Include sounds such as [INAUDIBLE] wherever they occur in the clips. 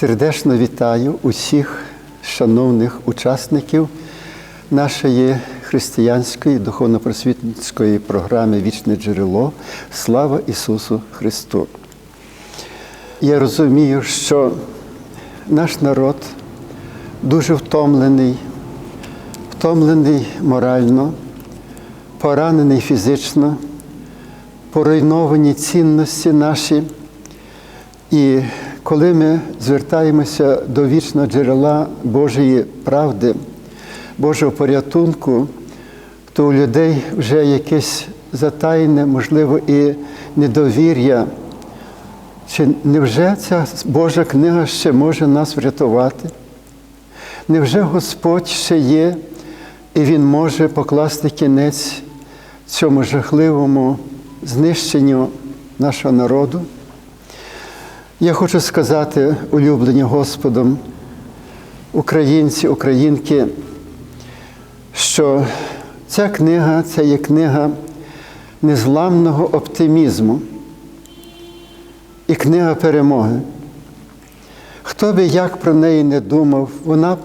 Сердечно вітаю усіх шановних учасників нашої християнської духовно-просвітницької програми Вічне джерело. Слава Ісусу Христу! Я розумію, що наш народ дуже втомлений, втомлений морально, поранений фізично, поруйновані цінності наші. І коли ми звертаємося до вічного джерела Божої правди, Божого порятунку, то у людей вже якесь затайне, можливо, і недовір'я. Чи невже ця Божа книга ще може нас врятувати? Невже Господь ще є, і Він може покласти кінець цьому жахливому знищенню нашого народу? Я хочу сказати, улюблені Господом, українці, українки, що ця книга це є книга незламного оптимізму і книга перемоги. Хто би як про неї не думав, вона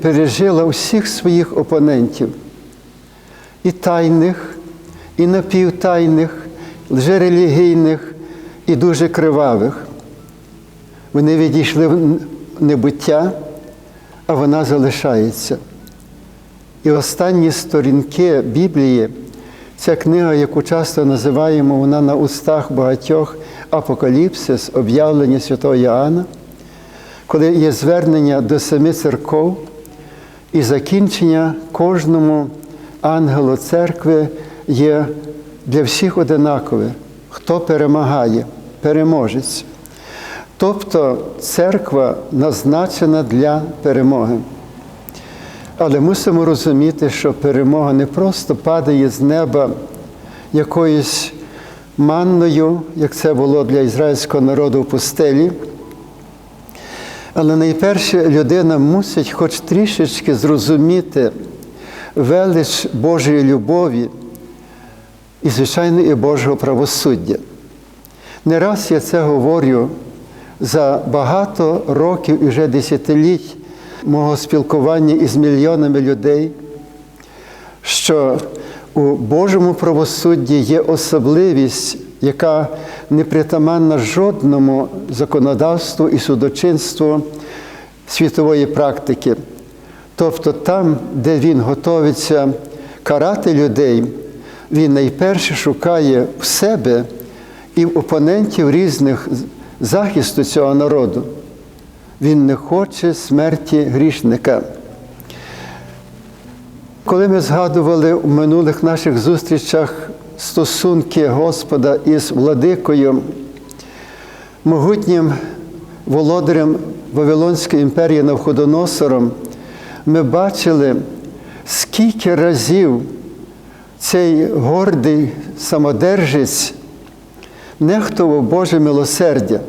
пережила усіх своїх опонентів, і тайних, і напівтайних, лжерелігійних, і дуже кривавих. Вони відійшли в небуття, а вона залишається. І останні сторінки Біблії, ця книга, яку часто називаємо, вона на устах багатьох апокаліпсис, об'явлення святого Іоанна, коли є звернення до семи церков і закінчення кожному ангелу церкви є для всіх одинакове. Хто перемагає, переможець. Тобто церква назначена для перемоги. Але мусимо розуміти, що перемога не просто падає з неба якоюсь манною, як це було для ізраїльського народу в пустелі. Але найперше людина мусить хоч трішечки зрозуміти велич Божої любові і, звичайно, і Божого правосуддя. Не раз я це говорю за багато років і вже десятиліть мого спілкування із мільйонами людей, що у Божому правосудді є особливість, яка не притаманна жодному законодавству і судочинству світової практики. Тобто там, де він готовиться карати людей, він найперше шукає в себе і опонентів різних захисту цього народу. Він не хоче смерті грішника. Коли ми згадували у минулих наших зустрічах стосунки Господа із владикою, могутнім володарем Вавилонської імперії Навходоносором, ми бачили, скільки разів цей гордий самодержець нехтував Боже милосердя,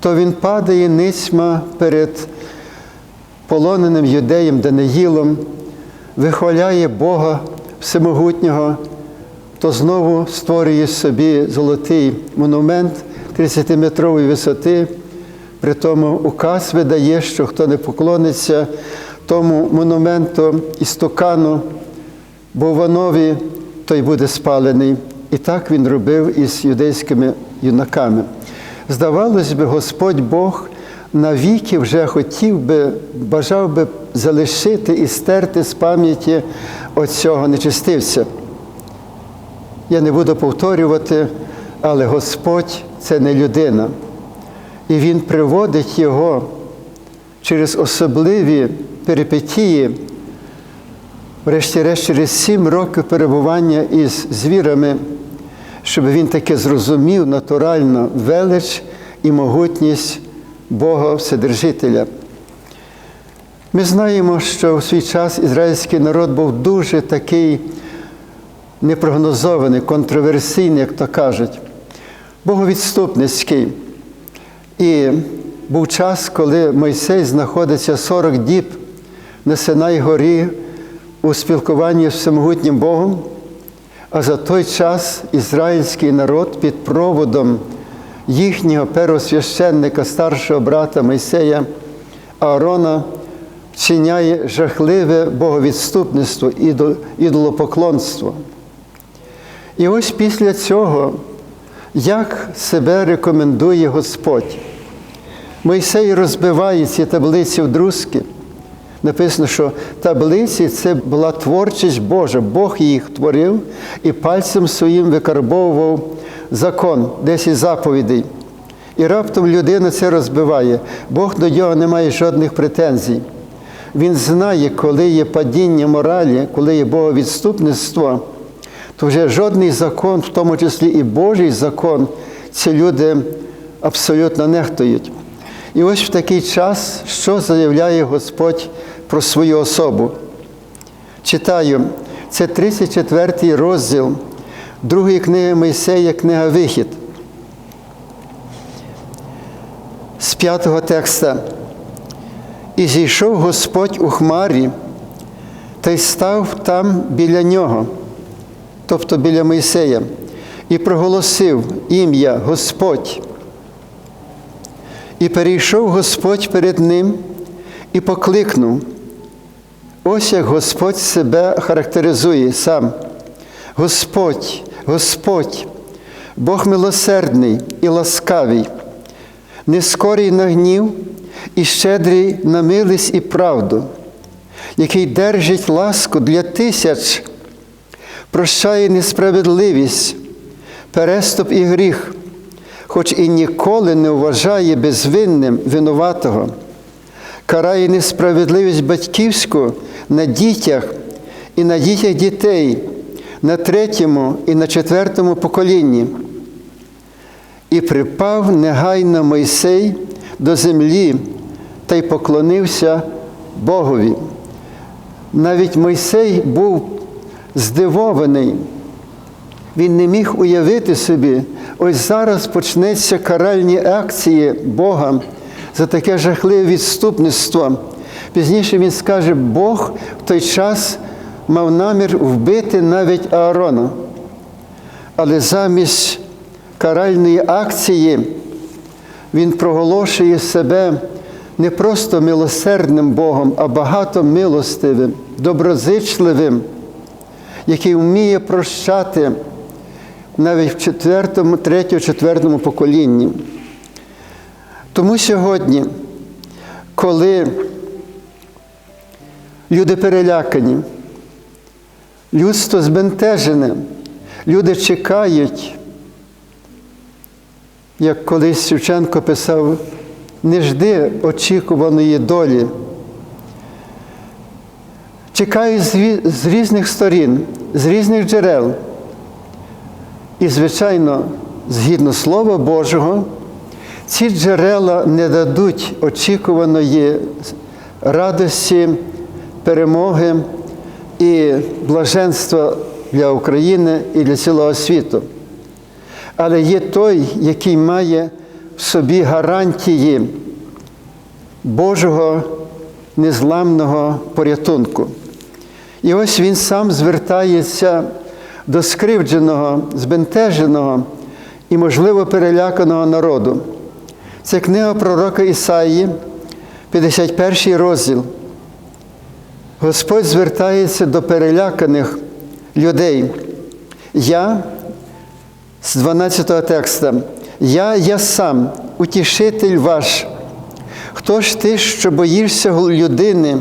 то він падає ницьма перед полоненим юдеєм Даниїлом, вихваляє Бога Всемогутнього, то знову створює собі золотий монумент 30-метрової висоти, при тому указ видає, що хто не поклониться тому монументу істукану, Бованові, той буде спалений. І так він робив із юдейськими юнаками. Здавалось би, Господь Бог навіки вже хотів би, бажав би залишити і стерти з пам'яті оцього нечистивця. Я не буду повторювати, але Господь це не людина. І Він приводить його через особливі перипетії, врешті-решт через сім років перебування із звірами щоб він таки зрозумів натурально велич і могутність Бога Вседержителя. Ми знаємо, що в свій час ізраїльський народ був дуже такий непрогнозований, контроверсійний, як то кажуть, боговідступницький. І був час, коли Мойсей знаходиться 40 діб на Синай горі у спілкуванні з всемогутнім Богом. А за той час ізраїльський народ під проводом їхнього первосвященника, старшого брата Мойсея Аарона вчиняє жахливе боговідступництво, ідолопоклонство. І ось після цього, як себе рекомендує Господь, Мойсей розбиває ці таблиці в друзки. Написано, що таблиці це була творчість Божа. Бог їх творив і пальцем своїм викарбовував закон, 10 заповідей. І раптом людина це розбиває. Бог до нього не має жодних претензій. Він знає, коли є падіння моралі, коли є боговідступництво, то вже жодний закон, в тому числі і Божий закон, ці люди абсолютно нехтують. І ось в такий час, що заявляє Господь про свою особу. Читаю, це 34 розділ другої книги Мойсея, книга Вихід. З п'ятого текста. І зійшов Господь у хмарі та й став там біля нього, тобто біля Мойсея, і проголосив ім'я Господь. І перейшов Господь перед ним і покликнув. Ось як Господь себе характеризує сам. Господь, Господь, Бог милосердний і ласкавий, не скорий на гнів і щедрий на милість і правду, який держить ласку для тисяч, прощає несправедливість, переступ і гріх, хоч і ніколи не вважає безвинним винуватого, карає несправедливість батьківську на дітях і на дітях дітей, на третьому і на четвертому поколінні. І припав негайно Мойсей до землі та й поклонився Богові. Навіть Мойсей був здивований. Він не міг уявити собі, ось зараз почнеться каральні акції Бога за таке жахливе відступництво. Пізніше він скаже, Бог в той час мав намір вбити навіть Аарона. Але замість каральної акції він проголошує себе не просто милосердним Богом, а багатомилостивим, доброзичливим, який вміє прощати навіть в четвертому, третьому, четвертому поколінні. Тому сьогодні, коли люди перелякані, людство збентежене, люди чекають, як колись Шевченко писав, не жди очікуваної долі. Чекають з різних сторін, з різних джерел. І, звичайно, згідно Слова Божого, ці джерела не дадуть очікуваної радості, перемоги і блаженства для України і для цілого світу. Але є той, який має в собі гарантії Божого незламного порятунку. І ось він сам звертається до скривдженого, збентеженого і, можливо, переляканого народу. Це книга пророка Ісаї, 51 розділ. Господь звертається до переляканих людей. Я з 12 текста. Я, я сам, утішитель ваш. Хто ж ти, що боїшся людини,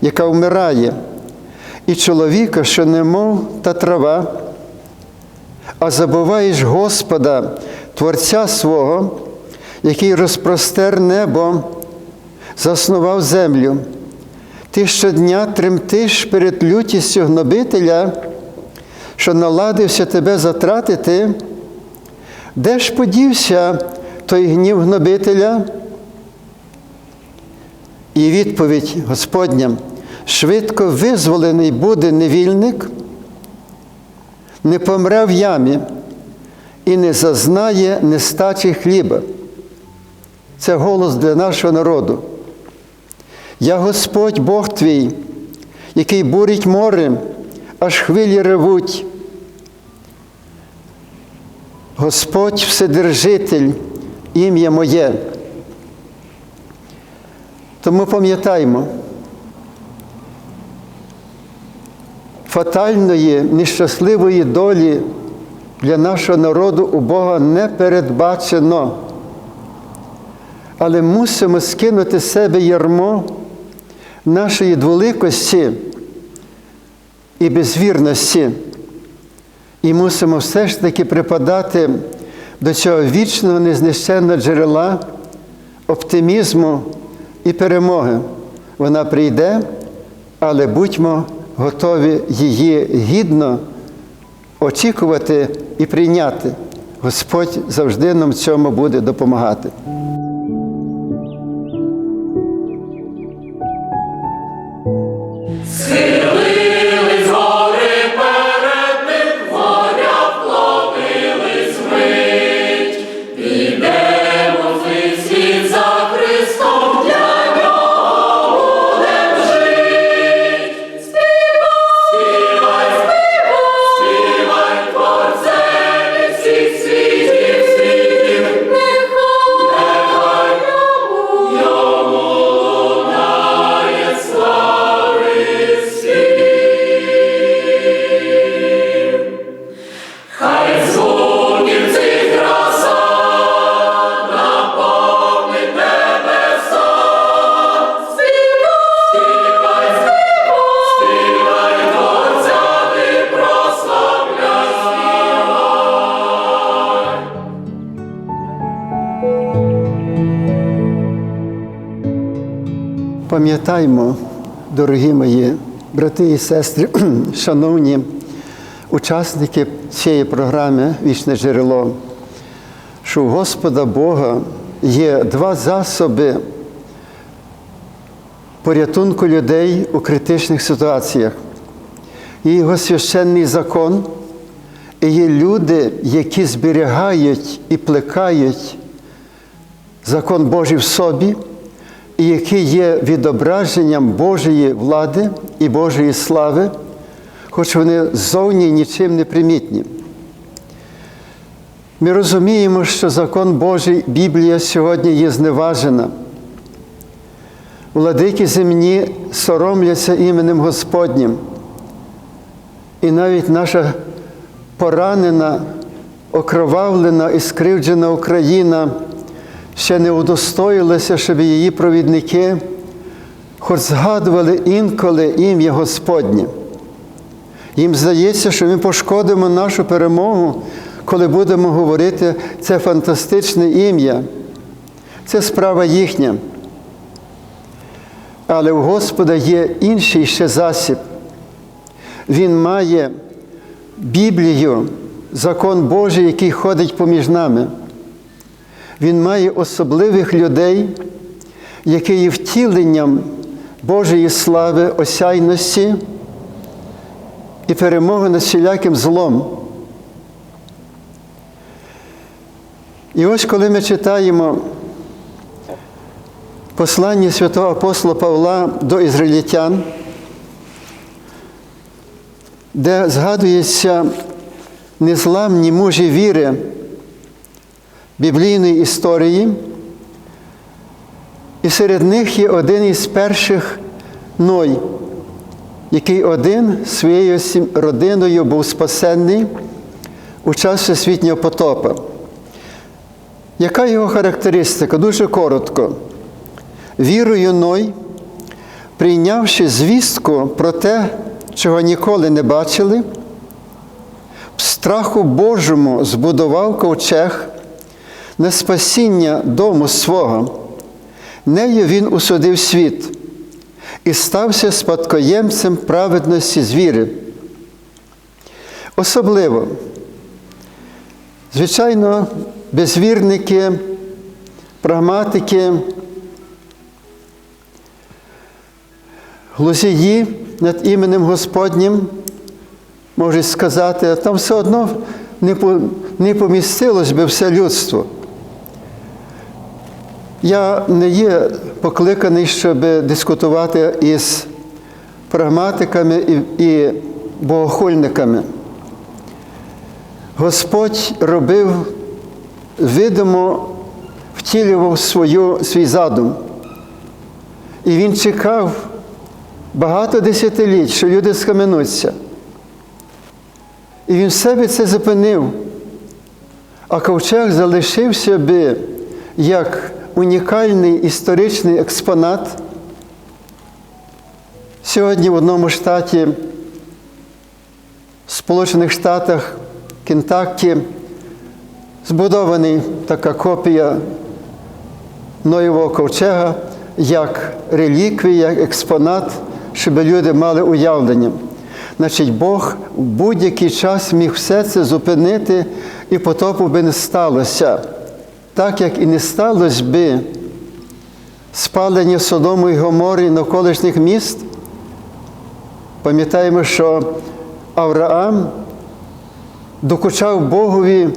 яка вмирає, і чоловіка, що немов та трава, а забуваєш Господа, Творця свого, який розпростер небо, заснував землю. Ти щодня тремтиш перед лютістю гнобителя, що наладився тебе затратити, де ж подівся той гнів гнобителя? І відповідь Господня, швидко визволений буде невільник, не помре в ямі і не зазнає нестачі хліба. Це голос для нашого народу. Я Господь Бог твій, який бурить море, аж хвилі ревуть. Господь Вседержитель, ім'я моє. Тому пам'ятаймо, фатальної, нещасливої долі для нашого народу у Бога не передбачено. Але мусимо скинути з себе ярмо нашої дволикості і безвірності. І мусимо все ж таки припадати до цього вічного незнищенного джерела оптимізму і перемоги. Вона прийде, але будьмо готові її гідно очікувати і прийняти. Господь завжди нам в цьому буде допомагати. Пам'ятаймо, дорогі мої брати і сестри, [CLEARS THROAT] шановні учасники цієї програми Вічне джерело, що у Господа Бога є два засоби порятунку людей у критичних ситуаціях. Є його священний закон, і є люди, які зберігають і плекають закон Божий в собі, і який є відображенням Божої влади і Божої слави, хоч вони ззовні нічим не примітні. Ми розуміємо, що закон Божий, Біблія сьогодні є зневажена. Владики земні соромляться іменем Господнім. І навіть наша поранена, окровавлена і скривджена Україна ще не удостоїлася, щоб її провідники хоч згадували інколи ім'я Господнє. Їм здається, що ми пошкодимо нашу перемогу, коли будемо говорити це фантастичне ім'я. Це справа їхня. Але у Господа є інший ще засіб. Він має Біблію, закон Божий, який ходить поміж нами. Він має особливих людей, які є втіленням Божої слави, осяйності і перемоги над всіляким злом. І ось коли ми читаємо послання святого апостола Павла до ізраїльтян, де згадується незламні мужі віри біблійної історії, і серед них є один із перших Ной, який один своєю родиною був спасенний у час всесвітнього потопа. Яка його характеристика? Дуже коротко. Вірою Ной, прийнявши звістку про те, чого ніколи не бачили, в страху Божому збудував ковчег на спасіння дому свого. Нею він усудив світ і стався спадкоємцем праведності звіри. Особливо, звичайно, безвірники, прагматики, глузії над іменем Господнім можуть сказати, а там все одно не, помістилось би все людство. Я не є покликаний, щоб дискутувати із прагматиками і, богохульниками. Господь робив, видимо, втілював свою, свій задум. І він чекав багато десятиліть, що люди схаменуться. І він себе це зупинив. А ковчег залишився би як унікальний історичний експонат. Сьогодні в одному штаті, в Сполучених Штатах, Кентаккі, збудований така копія Ноєвого ковчега як реліквія, як експонат, щоб люди мали уявлення. Значить, Бог в будь-який час міг все це зупинити і потопу би не сталося, так як і не сталося би спалення Содому і Гомори і навколишніх міст. Пам'ятаємо, що Авраам докучав Богові,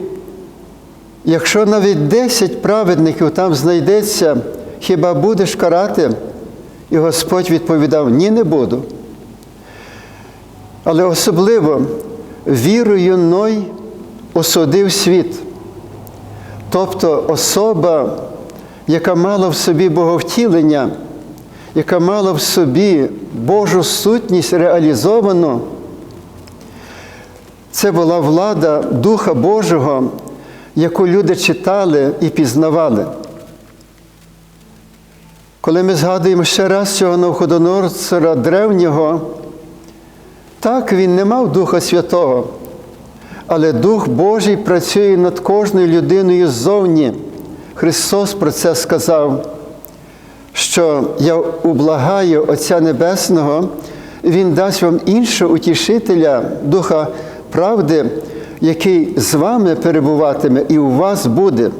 якщо навіть 10 праведників там знайдеться, хіба будеш карати? І Господь відповідав: Ні, не буду. Але особливо вірою Ной осудив світ. Тобто особа, яка мала в собі боговтілення, яка мала в собі Божу сутність реалізовану, це була влада Духа Божого, яку люди читали і пізнавали. Коли ми згадуємо ще раз цього Навходоносора древнього, так він не мав Духа Святого, але Дух Божий працює над кожною людиною ззовні. Христос про це сказав, що я ублагаю Отця Небесного, Він дасть вам іншого утішителя, Духа правди, який з вами перебуватиме і у вас буде.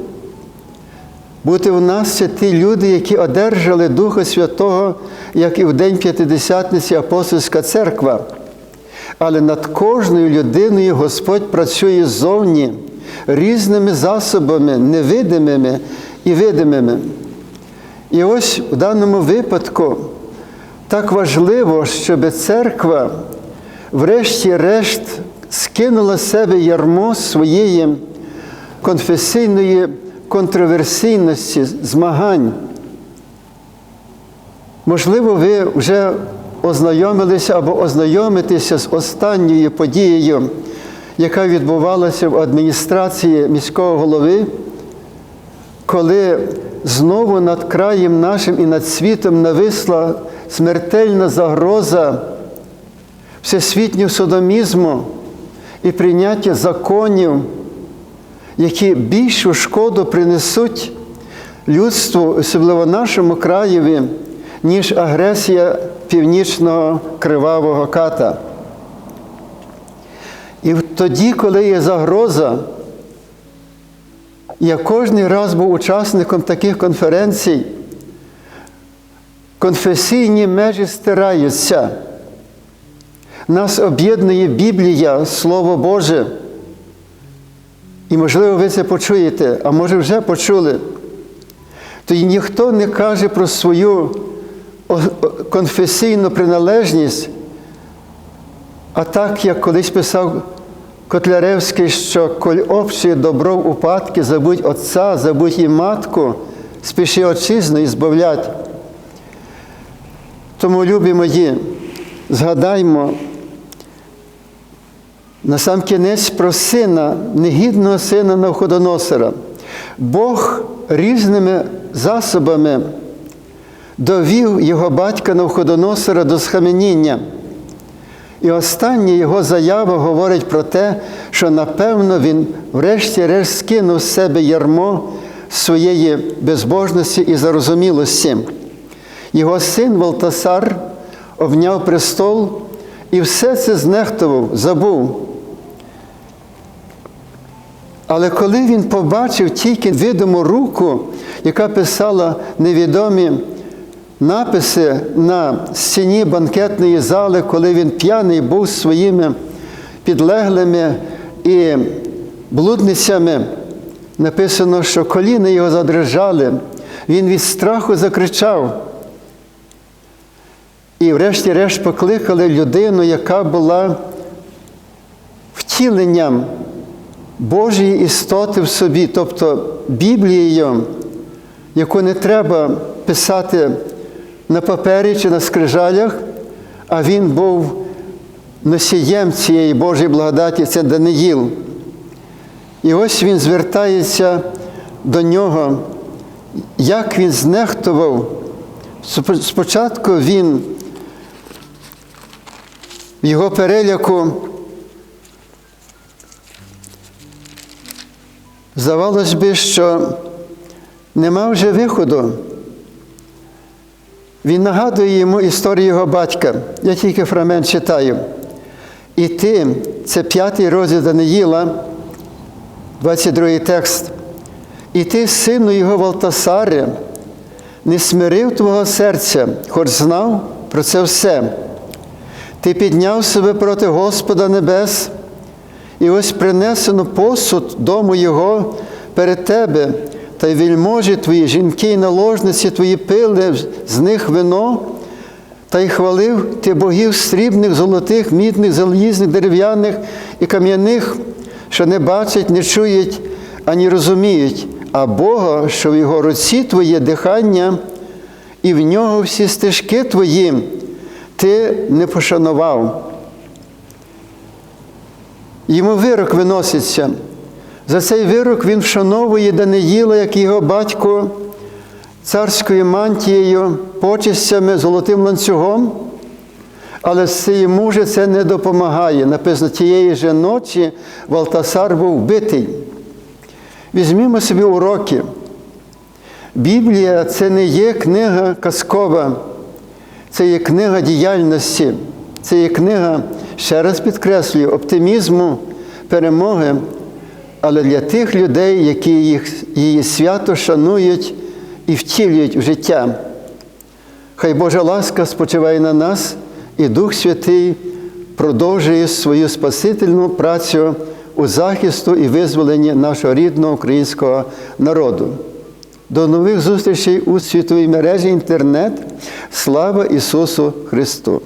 Бути у нас це ті люди, які одержали Духа Святого, як і в День П'ятидесятниці Апостольська церква. Але над кожною людиною Господь працює ззовні різними засобами, невидимими і видимими. І ось в даному випадку так важливо, щоб церква, врешті-решт, скинула з себе ярмо своєї конфесійної контроверсійності, змагань. Можливо, ви вже ознайомилися або ознайомитеся з останньою подією, яка відбувалася в адміністрації міського голови, коли знову над краєм нашим і над світом нависла смертельна загроза всесвітнього содомізму і прийняття законів, які більшу шкоду принесуть людству, особливо нашому краєві, ніж агресія північного кривавого ката. І тоді, коли є загроза, я кожен раз був учасником таких конференцій, конфесійні межі стираються. Нас об'єднує Біблія, Слово Боже. І, можливо, ви це почуєте, а може вже почули. Тоді ніхто не каже про свою конфесійну приналежність, а так, як колись писав Котляревський, що коль общує добро в упадки, забудь отця, забудь і матку, спіши отчизну і збавлять. Тому, любі мої, згадаймо на сам кінець про сина, негідного сина Навходоносора. Бог різними засобами довів його батька Навходоносора до схаменіння. І остання його заява говорить про те, що напевно він врешті-решт скинув з себе ярмо своєї безбожності і зарозумілості. Його син Валтасар обняв престол і все це знехтував, забув. Але коли він побачив тільки відому руку, яка писала невідомі написи на стіні банкетної зали, коли він п'яний був своїми підлеглими і блудницями, написано, що коліна його задрижали, він від страху закричав. І врешті-решт покликали людину, яка була втіленням Божої істоти в собі, тобто Біблією, яку не треба писати на папері чи на скрижалях, а він був носієм цієї Божої благодаті, це Даниїл. І ось він звертається до нього, як він знехтував. Спочатку він в його переляку здавалось би, що нема вже виходу. Він нагадує йому історію його батька. Я тільки фрагмент читаю. І ти, це п'ятий розділ Даниїла, 22 текст. І ти, сину його Валтасаре, не смирив твого серця, хоч знав про це все. Ти підняв себе проти Господа Небес, і ось принесено посуд дому Його перед тебе, та й вільможі твої, жінки і наложниці твої пили з них вино, та й хвалив ти богів срібних, золотих, мідних, залізних, дерев'яних і кам'яних, що не бачать, не чують, ані розуміють, а Бога, що в його руці твоє дихання, і в нього всі стежки твої ти не пошанував. Йому вирок виноситься. За цей вирок він вшановує Даниїла, як його батько, царською мантією, почестями, золотим ланцюгом. Але йому же це не допомагає. Написано, тієї ж ночі Валтасар був вбитий. Візьмімо собі уроки. Біблія це не є книга казкова, це є книга діяльності, це є книга, ще раз підкреслюю, оптимізму, перемоги, але для тих людей, які їх, її свято шанують і втілюють в життя. Хай Божа ласка спочиває на нас, і Дух Святий продовжує свою спасительну працю у захисту і визволенні нашого рідного українського народу. До нових зустрічей у світовій мережі інтернет. Слава Ісусу Христу!